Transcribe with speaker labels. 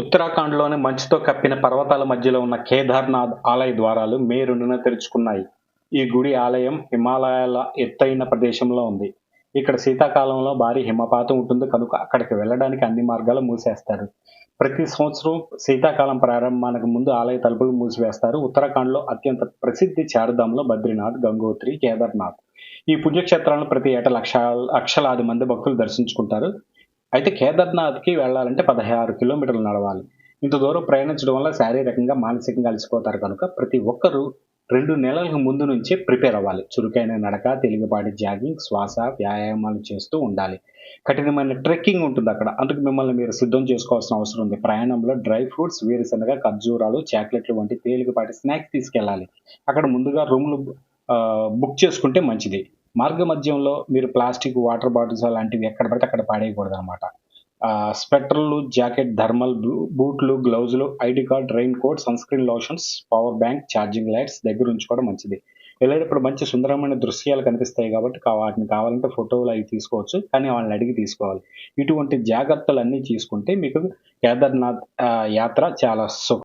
Speaker 1: ఉత్తరాఖండ్లోని మంచుతో కప్పిన పర్వతాల మధ్యలో ఉన్న కేదార్నాథ్ ఆలయ ద్వారాలు మే రెండున తెరుచుకున్నాయి. ఈ గుడి ఆలయం హిమాలయాల ఎత్తైన ప్రదేశంలో ఉంది. ఇక్కడ శీతాకాలంలో భారీ హిమపాతం ఉంటుంది. కనుక అక్కడికి వెళ్ళడానికి అన్ని మార్గాలు మూసేస్తారు. ప్రతి సంవత్సరం శీతాకాలం ప్రారంభానికి ముందు ఆలయ తలుపులు మూసివేస్తారు. ఉత్తరాఖండ్లో అత్యంత ప్రసిద్ధి చారుధాంలో బద్రీనాథ్ గంగోత్రి కేదార్నాథ్. ఈ పుణ్యక్షేత్రాలను ప్రతి ఏటా లక్ష లక్షలాది మంది భక్తులు దర్శించుకుంటారు. అయితే కేదార్నాథ్కి వెళ్ళాలంటే పదహారు కిలోమీటర్లు నడవాలి. ఇంత దూరం ప్రయాణించడం వల్ల శారీరకంగా మానసికంగా అలసిపోతారు కనుక ప్రతి ఒక్కరూ రెండు నెలలకు ముందు నుంచే ప్రిపేర్ అవ్వాలి. చురుకైన నడక తెలుగుపాటి జాగింగ్ శ్వాస వ్యాయామాలు చేస్తూ ఉండాలి. కఠినమైన ట్రెక్కింగ్ ఉంటుంది అక్కడ. అందుకు మిమ్మల్ని మీరు సిద్ధం చేసుకోవాల్సిన అవసరం ఉంది. ప్రయాణంలో డ్రై ఫ్రూట్స్ వేరుశనగ ఖర్జూరాలు చాక్లెట్లు వంటి తేలికపాటి స్నాక్స్ తీసుకెళ్ళాలి. అక్కడ ముందుగా రూమ్లు బుక్ చేసుకుంటే మంచిది. మార్గ మధ్యంలో మీరు ప్లాస్టిక్ వాటర్ బాటిల్స్ అలాంటివి ఎక్కడ పడితే అక్కడ పాడేయకూడదు అనమాట స్వెటర్లు జాకెట్ థర్మల్ బూట్లు గ్లౌజులు ID card rain coat sun screen lotions power bank charging lights దగ్గర ఉంచుకోవడం మంచిది. వెళ్ళేటప్పుడు మంచి సుందరమైన దృశ్యాలు కనిపిస్తాయి కాబట్టి వాటిని కావాలంటే ఫోటోలు అవి తీసుకోవచ్చు కానీ వాళ్ళని అడిగి తీసుకోవాలి. ఇటువంటి జాగ్రత్తలు అన్నీ తీసుకుంటే మీకు కేదార్నాథ్ యాత్ర చాలా సుఖం